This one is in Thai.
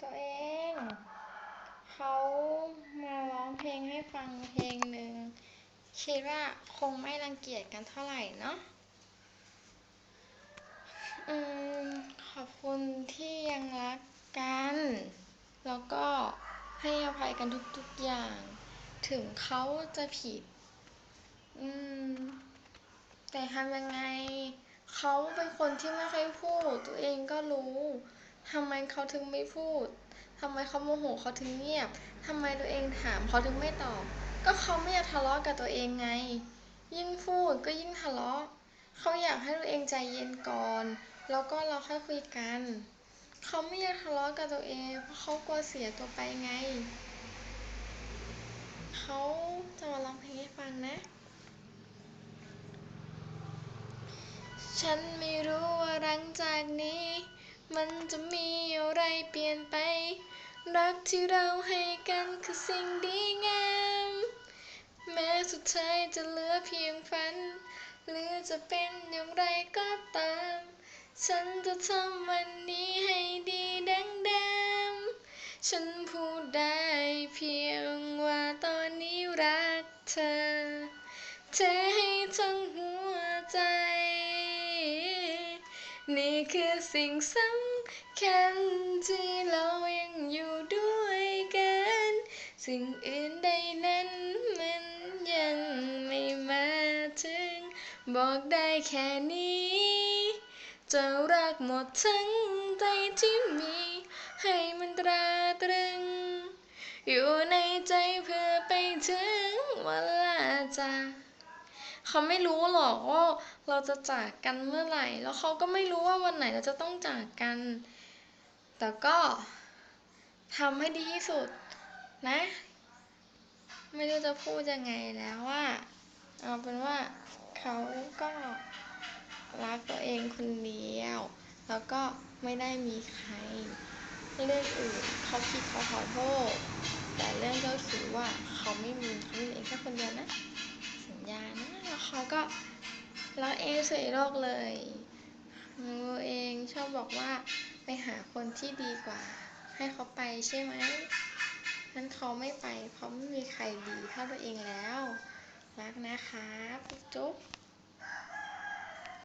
ตัวเอง เขามาร้องเพลงให้ฟังเพลงหนึ่งคิดว่าคงไม่รังเกียจกันเท่าไหร่เนาะอืมขอบคุณที่ยังรักกัน แล้วก็ให้อภัยกันทุกๆอย่าง ถึงเขาจะผิด อืม แต่ทำยังไง เขาเป็นคนที่ไม่ค่อยพูด ตัวเองก็รู้ ทำไมเขาถึงไม่พูดทำไมเขาโมโหเขาถึงเงียบทำไมตัวเองถามเขาถึงไม่ตอบ ก็เขาไม่อยากทะเลาะกับตัวเองไง ยิ่งพูดก็ยิ่งทะเลาะ เขาอยากให้ตัวเองใจเย็นก่อน แล้วก็เราค่อยคุยกัน เขาไม่อยากทะเลาะกับตัวเอง เพราะเขากลัวเสียตัวไปไง เขาจะมาร้องเพลงให้ฟังนะ ฉันไม่รู้ว่าหลังจากนี้ มันจะมีอะไรเปลี่ยนไป รักที่เราให้กันคือสิ่งดีงาม แม้สุดท้ายจะเหลือเพียงฝัน หรือจะเป็นอย่างไรก็ตาม ฉันจะทำวันนี้ให้ดีดังเดิมฉันพูดได้เพียงว่าตอนนี้รักเธอเทในี่คือสิ่งสำคัญที่เรายังอยู่ด้วยกัน สิ่งอื่นใดนั้นมันยังไม่มาถึง บอกได้แค่นี้ จะรักหมดทั้งใจที่มี ให้มันตราตรึง อยู่ในใจเพื่อไปถึงเวลาจาก เขาไม่รู้หรอกว่าเราจะจากกันเมื่อไหร่ แล้วเขาก็ไม่รู้ว่าวันไหนเราจะต้องจากกัน แต่ก็ทำให้ดีที่สุดนะ ไม่รู้จะพูดยังไงแล้วว่า เอาเป็นว่าเขาก็รักตัวเองคนเดียว แล้วก็ไม่ได้มีใคร เรื่องอื่นเขาผิดเขาขอโทษ แต่เรื่องเจ้าชู้ว่าเขาไม่มีเขามีเองแค่คนเดียวนะ เขาก็รักเองสวยโลกเลยหนูเองชอบบอกว่าไปหาคนที่ดีกว่า ให้เขาไปใช่ไหมนั้นเขาไม่ไปเพราะไม่มีใครดีเท่าตัวเองแล้ว รักนะคะจุ๊บ